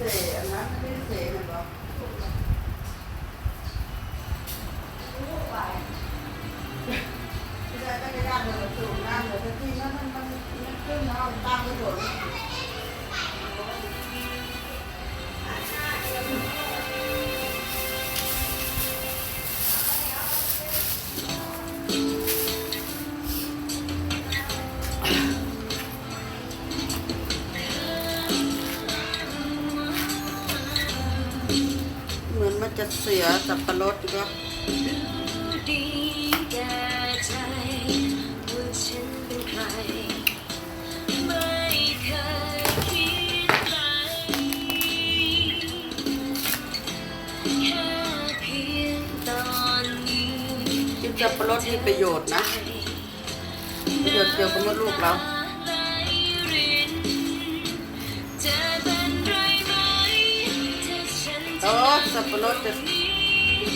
对。 สับปะรดดีกว่าสับปะรดมีประโยชน์นะประโยชน์เกี่ยวกับมดลูกเราโอ้สับปะรดจะ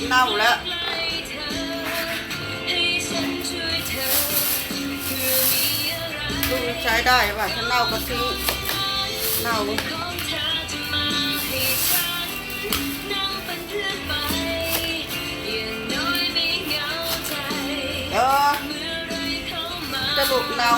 เน่าแล้วดูใช้ได้ป่ะฉันเน่าก็ทิ้งเน่าเออจะลุกเน่า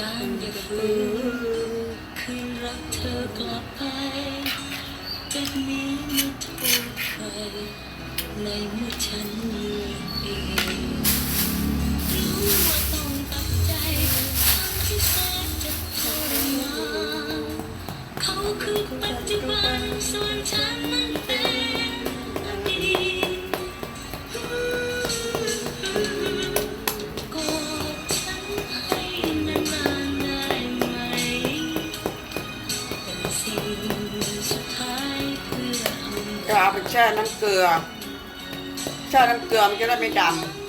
การอย่าฝืนคืนรักเธอกลับไปจากนี้ไม่โทษใครในเมื่อฉันมีเองรู้ว่าต้องตัดใจทำที่แสนจะทรมานเขาคือปัจจุบันส่วนฉัน แช่น้ำเกลือ แช่น้ำเกลือมันจะได้ไม่ดำ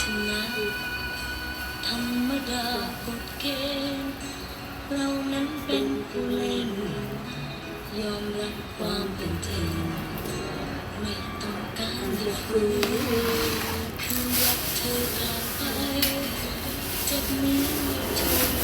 ฉะนั้นธรรมดากฎเกณฑ์เรานั้นเป็นผู้เล่น ยอมรับความเป็นจริงไม่ต้องการจะฝืนคือรักเธอผ่าไปจะมีเธอ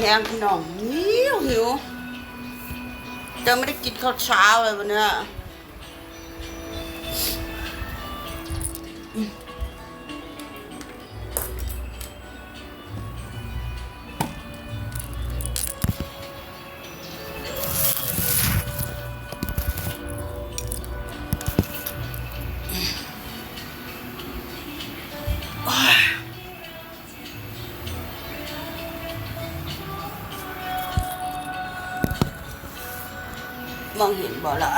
พงพี่น้องหิวหิวจะไม่ได้กินข้าวเช้าเลยวันนี้ มองเห็นบ่ละ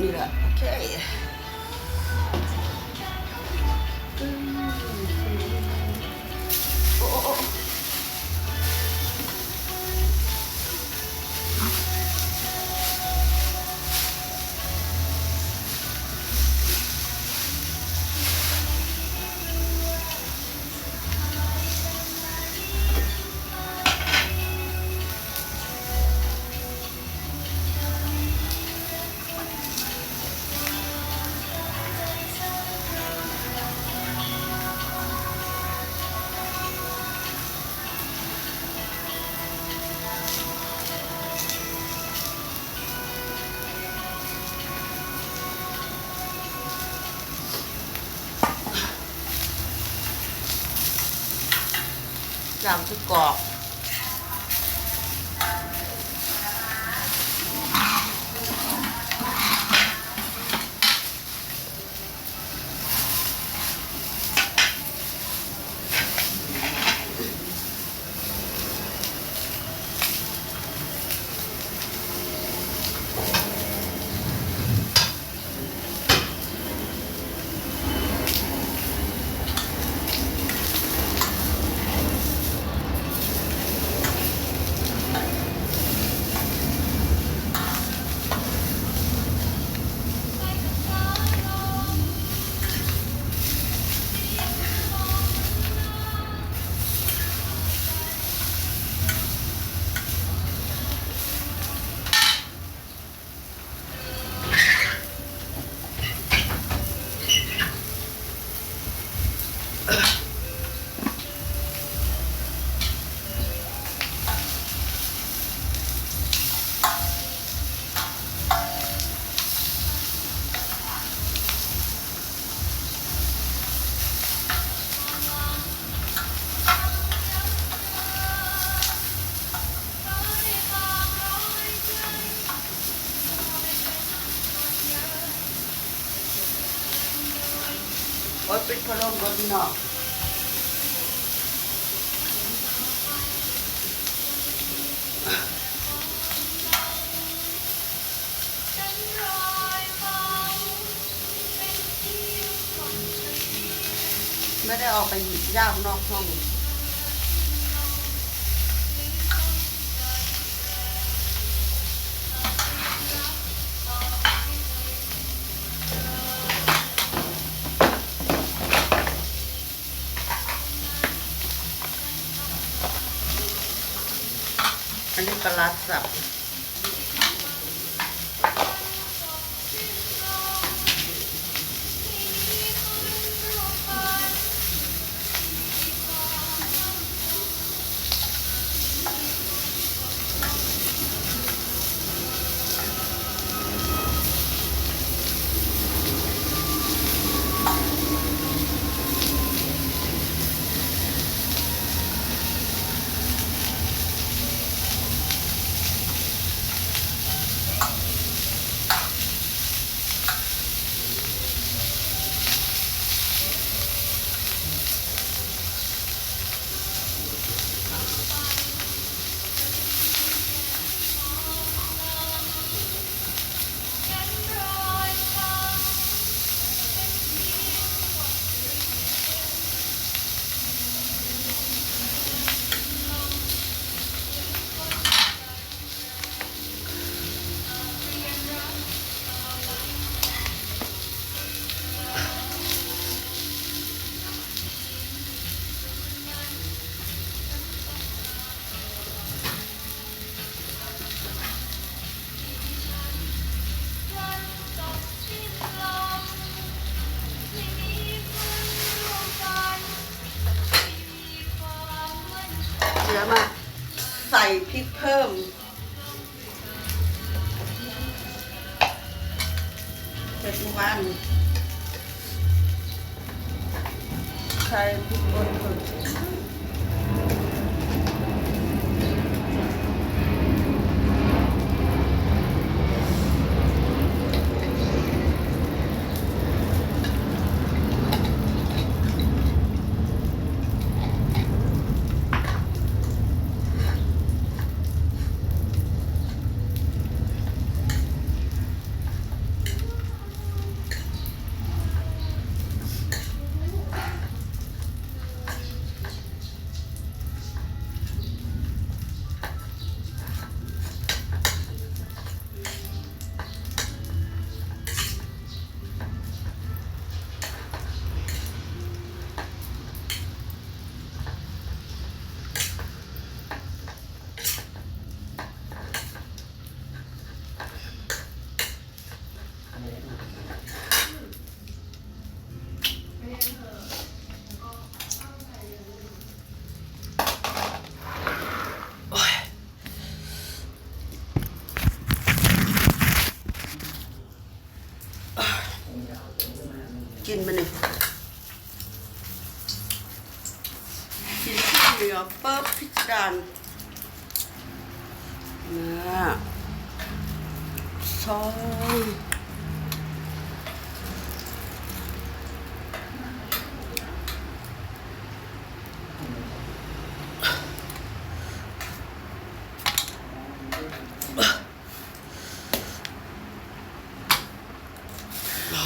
นี่แหละโอเค จำชุดกรอกะโล้รถเนาะไม่ได้ออกไปหยิบย่ามนอกห้อง อัน วันใส่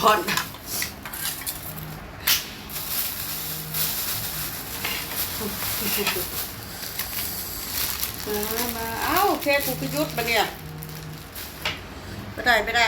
ช้อนมามาเอ้าเคกูพิยุทธมาเนี่ยไม่ได้ไม่ได้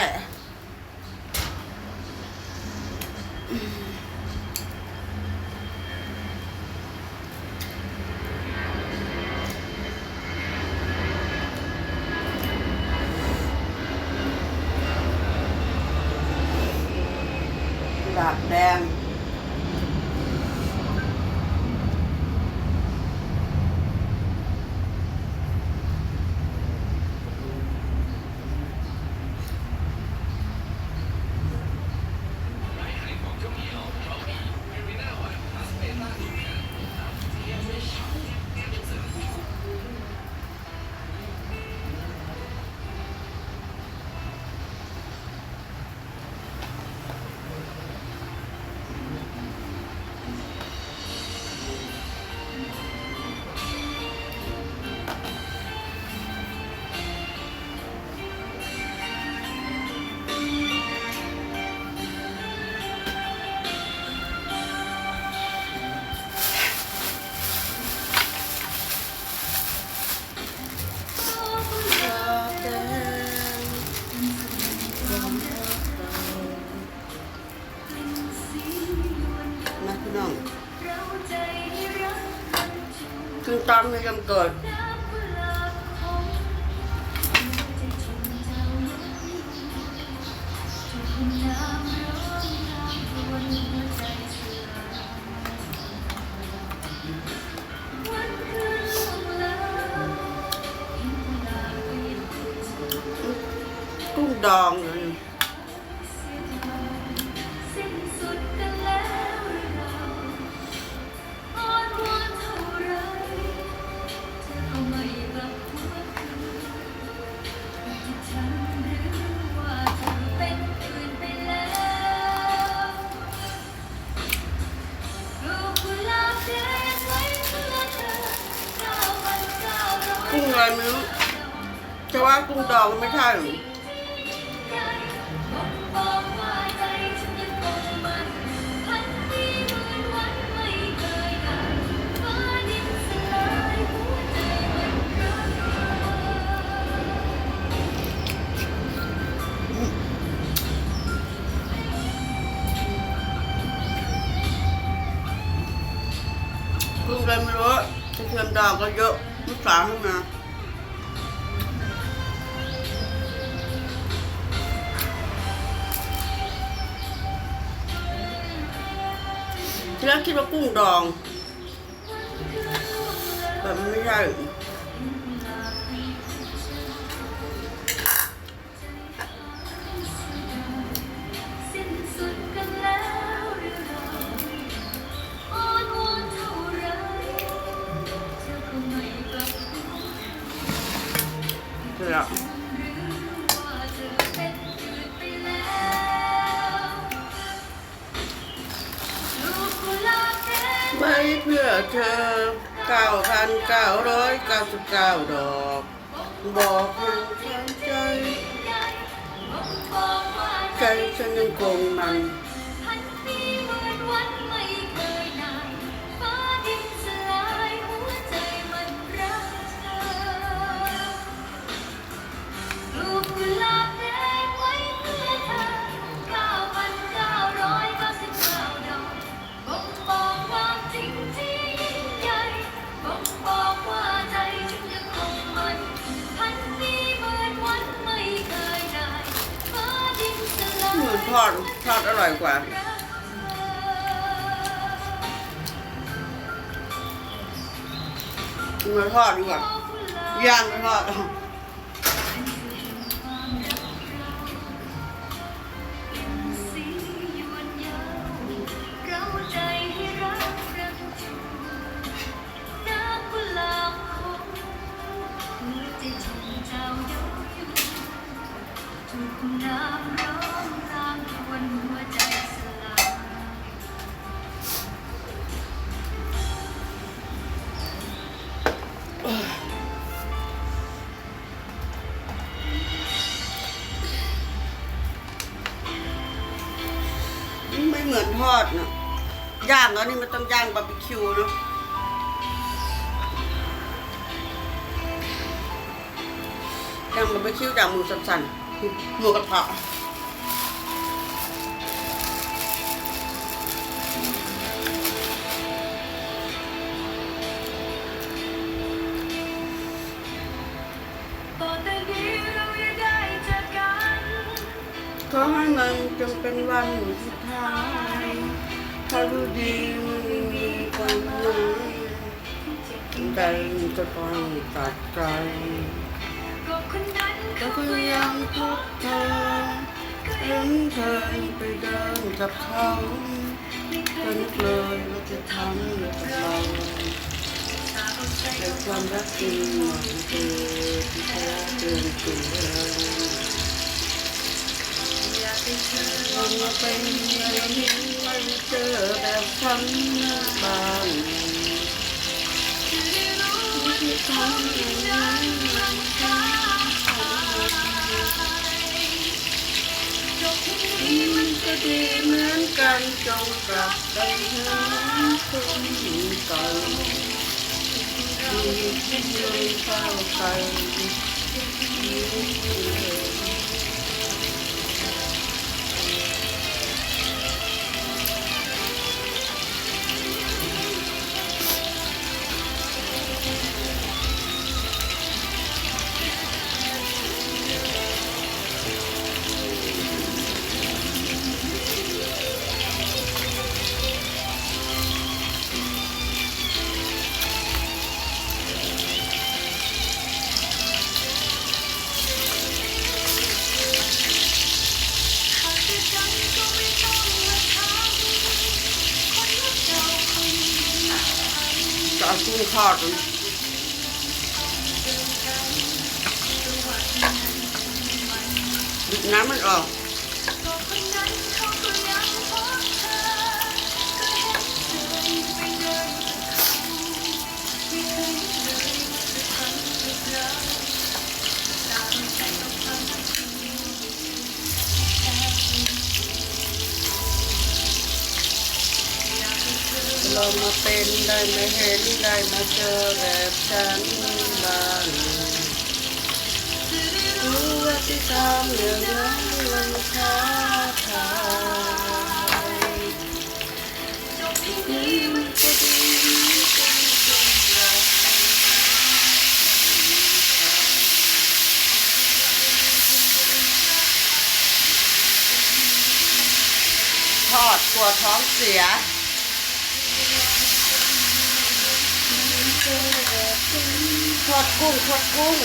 God. all the ที่แรกคิดว่ากุ้งดอง แต่ไม่ใช่ เก้าพันเก้าร้อยเก้าสิบเก้าดอก บอกมันใจใจฉันยังคงมัน ทอดดีกว่าย่างทอด ไม่เหมือนทอดนะย่างแล้วนี่มันต้องย่างบาร์บีคิวเนาะย่างบาร์บีคิวจากหมูสันๆหมูกระทะต่อ วันสุดท้ายถ้ารู้ดีมันมีความหมายใจจะต้องตัดใจก็คนนั้นก็ยังพบเธอเห็นเธอไปเดินกับเขาเป็นเลยว่าจะทำกับเราแต่ความรักจริงมันเกิดที่แท้เกินตัว วันมาเป็นอะไรนี้ไม่เจอแบบฉันบ้างที่ทำอย่างนั้นมันทำมันก็ดีเหมือนกันจงกลับไปหาคนเก่าที่ที่ยืนเฝ้าใคร ที่ทำอย่างนั้นมันท้าทายนี่มันก็ดีกันจนกลับทอดกลัวท้องเสียทอดกุ้งทอดกุ้ง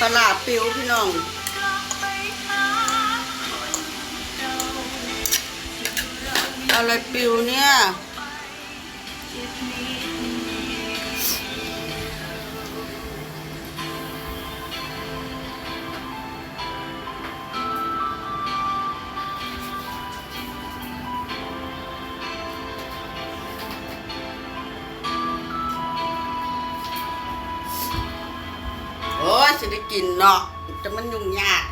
ปลาปิวพี่น้องอะไรปิวเนี่ย จะได้กินเนาะจะมันยุ่งยาก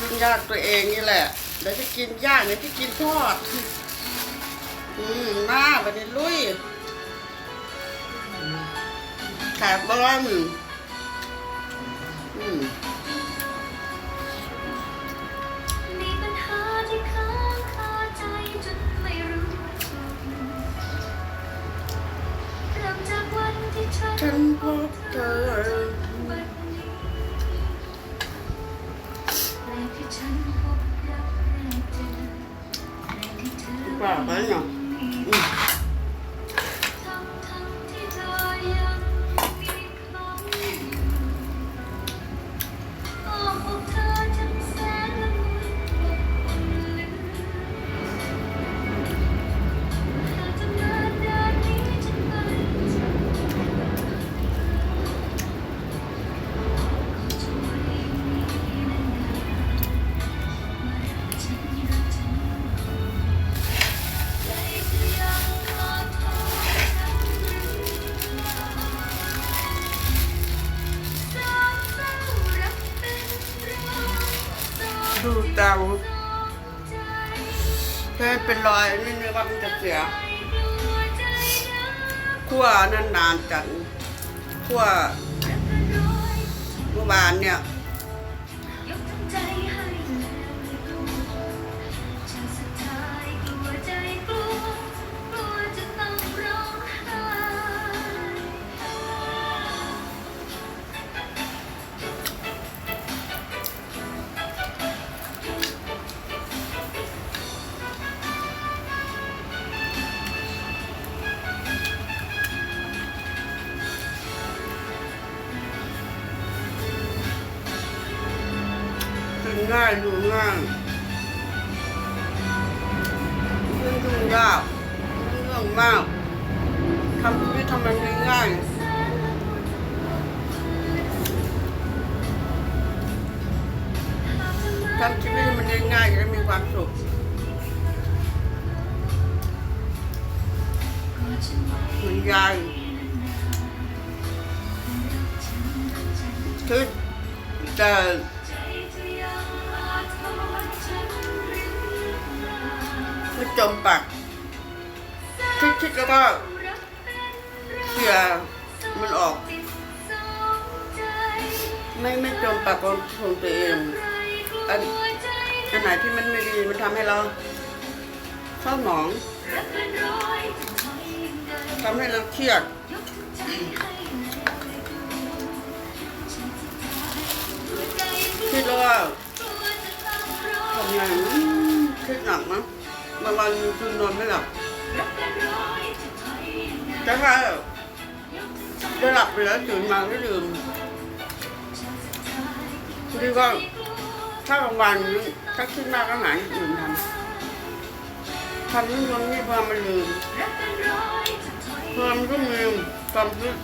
ยุ่งยากตัวเองนี่แหละเดี๋ยวจะกินย่างเดี๋ยวจะกินทอด อืมมาไปในลุยขายบอล วนานนานจัดคั่วเมื่อวานเนี่ย กิ จมปักคิดๆแล้วก็เคลียมันออก ไม่ไม่จมปักของของตัวเองอันอันไหนที่มันไม่ดีมันทำให้เราเศร้าหมองทำให้เราเครียดคิดแล้วว่าทำไงคิดหนักนะบางวันคืนนอนไม่หลับแต่ถ้าจะหลับไปแล้วตื่นมาก็ลืมดีก็ถ้ากลางวันถ้าคิดมากก็หายอื่นทำทำนู่นทำนี่พอมันลืมพอมันก็ลืมความคิด